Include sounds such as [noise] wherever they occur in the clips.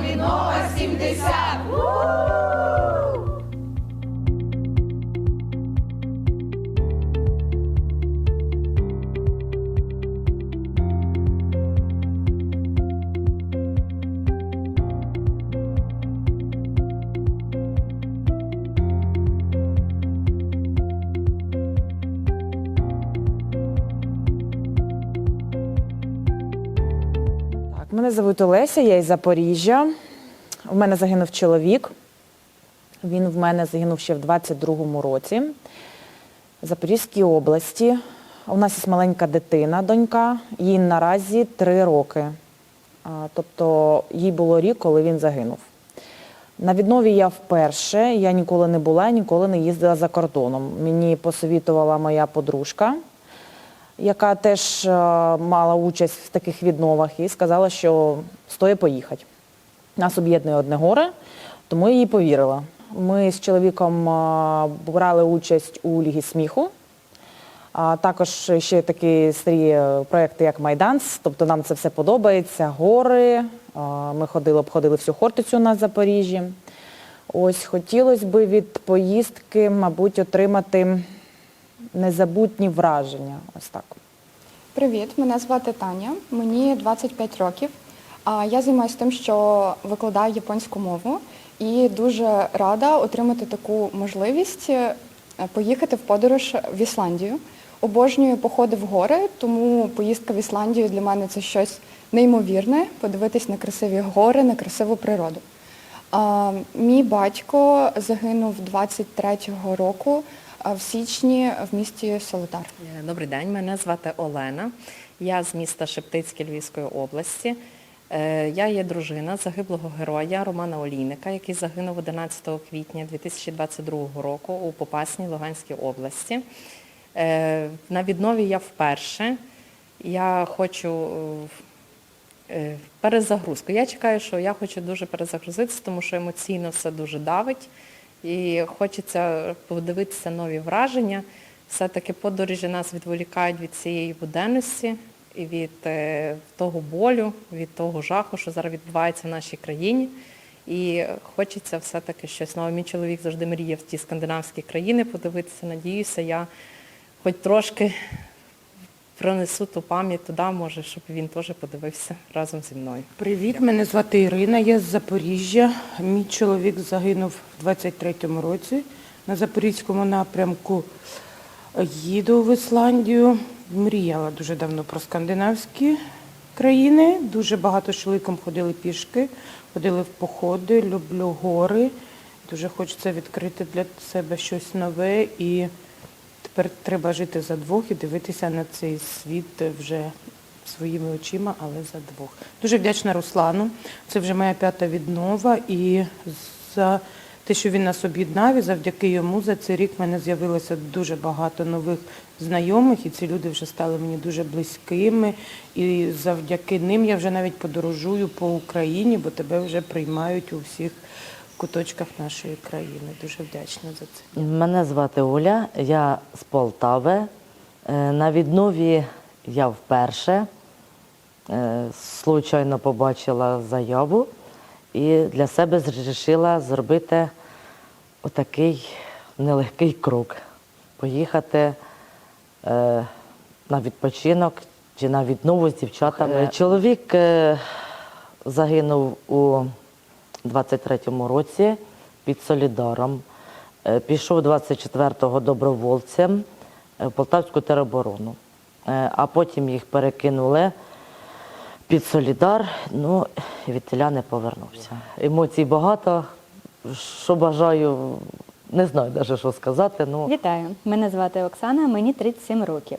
Віднова 70! Мене звуть Олеся, я із Запоріжжя. У мене загинув чоловік. Він в мене загинув ще в 22-му році в Запорізькій області. У нас є маленька дитина, донька, їй наразі три роки. Тобто їй було рік, коли він загинув. На віднові я вперше, я ніколи не була, ніколи не їздила за кордоном. Мені посовітувала моя подружка, яка теж е, мала участь в таких відновах, і сказала, що стоїть поїхати. Нас об'єднує одне горе, тому я їй повірила. Ми з чоловіком е, брали участь у Лігі сміху. А також ще такі старі е, проекти, як Майданс. Тобто нам це все подобається. Гори. Ми ходили, обходили всю Хортицю на Запоріжжі. Ось хотілося б від поїздки, мабуть, отримати незабутні враження. Ось так. Привіт, мене звати Таня, мені 25 років. Я займаюся тим, що викладаю японську мову і дуже рада отримати таку можливість е, поїхати в подорож в Ісландію. Обожнюю походи в гори, тому поїздка в Ісландію для мене це щось неймовірне, подивитись на красиві гори, на красиву природу. Мій батько загинув 23-го року в січні в місті Солодар. Е, Добрий день, мене звати Олена. Я з міста Шептицьке Львівської області. Е, Я є дружина загиблого героя Романа Олійника, який загинув 11 квітня 2022 року у Попасній Луганській області. Е, На віднові я вперше. Я хочу перезагрузку. Я чекаю, що я хочу дуже перезагрузитися, тому що емоційно все дуже давить. І хочеться подивитися нові враження. Все-таки подорожі нас відволікають від цієї буденності і від е, того болю, від того жаху, що зараз відбувається в нашій країні. І хочеться все-таки щось нове. Мій чоловік завжди мріяв в ті скандинавські країни подивитися. Надіюся, я хоч трошки пронесу ту пам'ять туди, може, щоб він теж подивився разом зі мною. Привіт, мене звати Ірина, я з Запоріжжя. Мій чоловік загинув в 23-му році на Запорізькому напрямку. Їду в Ісландію. Мріяла дуже давно про скандинавські країни. Дуже багато з чоловіком ходили пішки, ходили в походи, люблю гори. Дуже хочеться відкрити для себе щось нове і тепер треба жити за двох і дивитися на цей світ вже своїми очима, але за двох. Дуже вдячна Руслану. Це вже моя п'ята віднова. І за те, що він нас об'єднав, і завдяки йому за цей рік в мене з'явилося дуже багато нових знайомих, і ці люди вже стали мені дуже близькими. І завдяки ним я вже навіть подорожую по Україні, бо тебе вже приймають у всіх куточках нашої країни. Дуже вдячна за це. Мене звати Оля, я з Полтави. Е, На віднові я вперше е, случайно побачила заяву і для себе вирішила зробити отакий нелегкий крок. Поїхати е, на відпочинок чи на віднову з дівчатами. Чоловік загинув у 23-му році під Солідаром. Е, Пішов 24-го добровольцем е, в Полтавську тероборону. Е, А потім їх перекинули під Солідар, ну, від не повернувся. Емоцій багато, що бажаю, не знаю навіть, що сказати. Ну, Вітаю, мене звати Оксана, мені 37 років.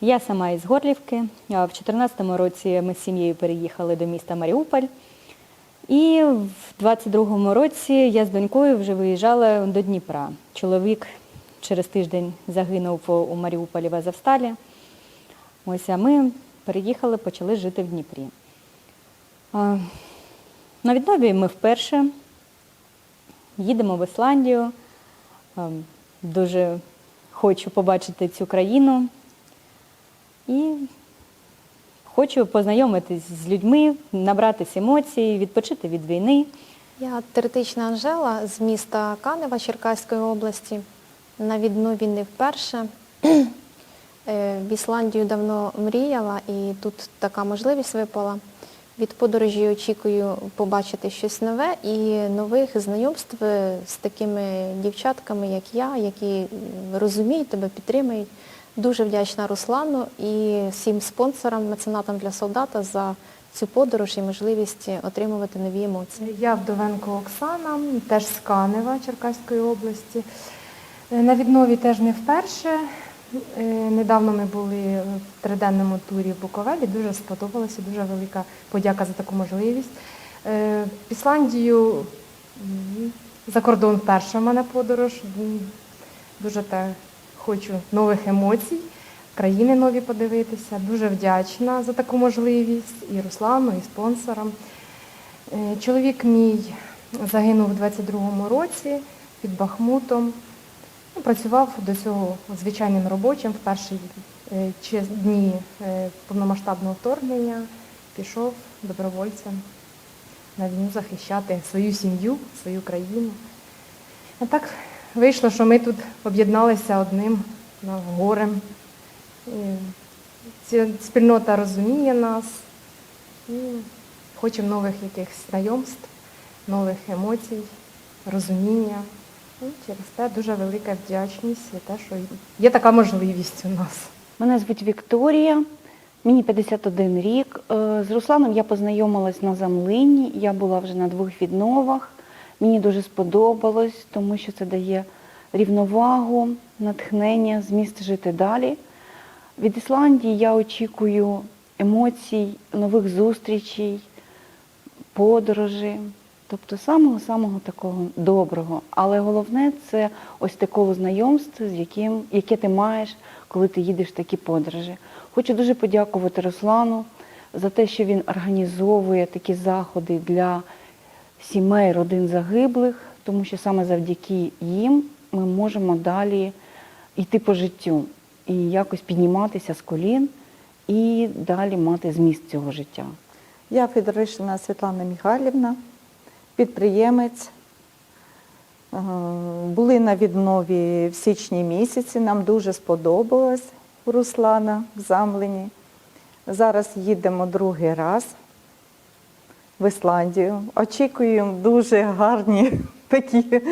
Я сама із Горлівки. В 2014 році ми з сім'єю переїхали до міста Маріуполь. І в 22-му році я з донькою вже виїжджала до Дніпра. Чоловік через тиждень загинув у Маріуполі в Азовсталі. Ось, а ми переїхали, почали жити в Дніпрі. На віднові ми вперше їдемо в Ісландію. Дуже хочу побачити цю країну і Хочу познайомитись з людьми, набратись емоцій, відпочити від війни. Я теоретична Анжела з міста Канева Черкаської області. На віднові не вперше. Е, В Ісландію давно мріяла і тут така можливість випала. Від подорожі очікую побачити щось нове і нових знайомств з такими дівчатками, як я, які розуміють тебе, підтримують. Дуже вдячна Руслану і всім спонсорам, меценатам для солдата за цю подорож і можливість отримувати нові емоції. Я Вдовенко Оксана, теж з Канева Черкаської області. Е, На віднові теж не вперше. Е, Недавно ми були в триденному турі в Буковелі, дуже сподобалося, дуже велика подяка за таку можливість. Е, В Ісландію за кордон перша в мене подорож. Дуже так хочу нових емоцій, країни нові подивитися. Дуже вдячна за таку можливість і Руслану, і спонсорам. Е, Чоловік мій загинув у 22-му році під Бахмутом. Ну, Працював до цього звичайним робочим в перші е, дні е, повномасштабного вторгнення. Пішов добровольцем на війну захищати свою сім'ю, свою країну. А так вийшло, що ми тут об'єдналися одним ну, горем. І Ця спільнота розуміє нас. І хочемо нових якихось знайомств, нових емоцій, розуміння. І через те дуже велика вдячність за те, що є така можливість у нас. Мене звуть Вікторія, мені 51 рік. Е, З Русланом я познайомилась на замлині, я була вже на двох відновах. Мені дуже сподобалось, тому що це дає рівновагу, натхнення, зміст жити далі. Від Ісландії я очікую емоцій, нових зустрічей, подорожі, тобто самого-самого такого доброго. Але головне це ось такого знайомства, з яким, яке ти маєш, коли ти їдеш в такі подорожі. Хочу дуже подякувати Руслану за те, що він організовує такі заходи для сімей, родин загиблих, тому що саме завдяки їм ми можемо далі йти по життю і якось підніматися з колін і далі мати зміст цього життя. Я Федоришина Світлана Михайлівна, підприємець. Е, Були на віднові в січні місяці. Нам дуже сподобалось у Руслана в Замлені. Зараз їдемо другий раз в Ісландію. Очікуємо дуже гарні [laughs] такі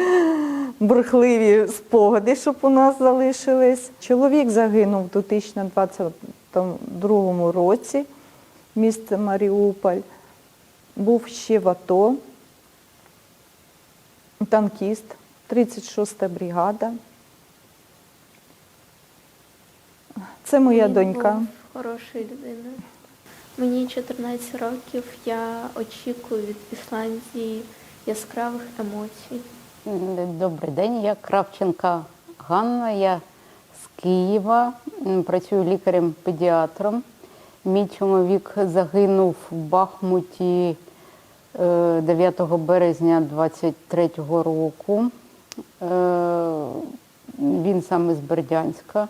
бурхливі спогади, щоб у нас залишились. Чоловік загинув у 2022 році місто Маріуполь. Був ще в АТО, танкіст, 36-та бригада. Це моя Він донька. був хорошою людиною. Мені 14 років, я очікую від Ісландії яскравих емоцій. Добрий день, я Кравченка Ганна, я з Києва, працюю лікарем-педіатром. Мій чоловік загинув в Бахмуті е, 9 березня 23-го року. Е, Він саме з Бердянська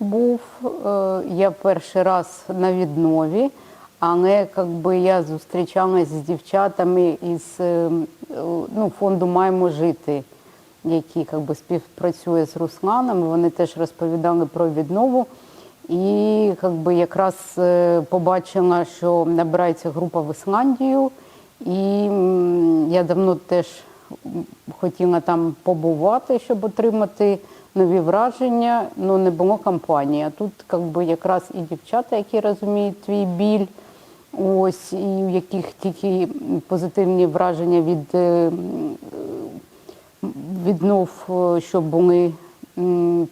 був. Е, Я перший раз на віднові, але якби я зустрічалась з дівчатами із е, ну, фонду Маємо жити, який якби, співпрацює з Русланом. Вони теж розповідали про віднову. І якби, якраз е, побачила, що набирається група в Ісландію. І я давно теж хотіла там побувати, щоб отримати нові враження. Ну не було компанії. А тут якби, якраз і дівчата, які розуміють твій біль, ось, і у яких тільки позитивні враження від е, віднов, е, що були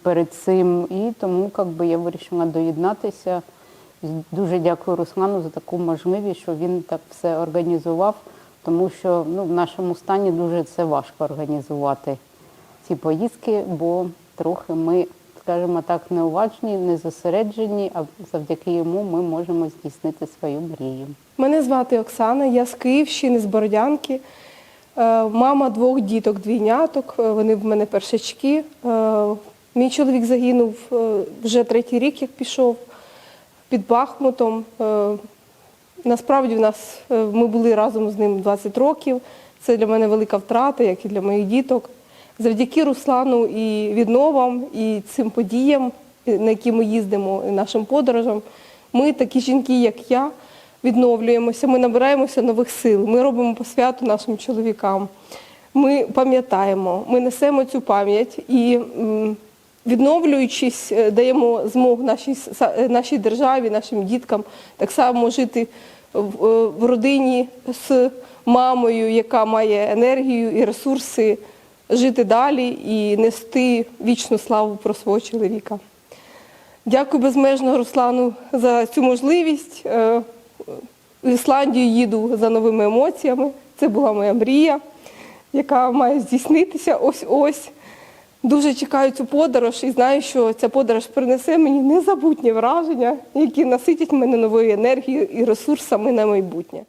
перед цим. І тому якби, я вирішила доєднатися. Дуже дякую Руслану за таку можливість, що він так все організував, тому що ну, в нашому стані дуже це важко організувати ці поїздки, бо трохи ми, скажімо так, неуважні, не зосереджені, а завдяки йому ми можемо здійснити свою мрію. Мене звати Оксана, я з Київщини, з Бородянки. Е, Мама двох діток, двійняток, е, вони в мене першачки. Е, Мій чоловік загинув вже третій рік, як пішов. під Бахмутом. Насправді в нас ми були разом з ним 20 років. Це для мене велика втрата, як і для моїх діток. Завдяки Руслану і відновам, і цим подіям, е, на які ми їздимо, і нашим подорожам, ми, такі жінки, як я, відновлюємося, ми набираємося нових сил, ми робимо посвяту нашим чоловікам. Ми пам'ятаємо, ми несемо цю пам'ять і відновлюючись, е, даємо змогу нашій, е, нашій державі, нашим діткам так само жити в, в родині з мамою, яка має енергію і ресурси, жити далі і нести вічну славу про свого чоловіка. Дякую безмежно Руслану за цю можливість. Е, В Ісландію їду за новими емоціями. Це була моя мрія, яка має здійснитися ось-ось. Дуже чекаю цю подорож і знаю, що ця подорож принесе мені незабутні враження, які наситять мене новою енергією і ресурсами на майбутнє.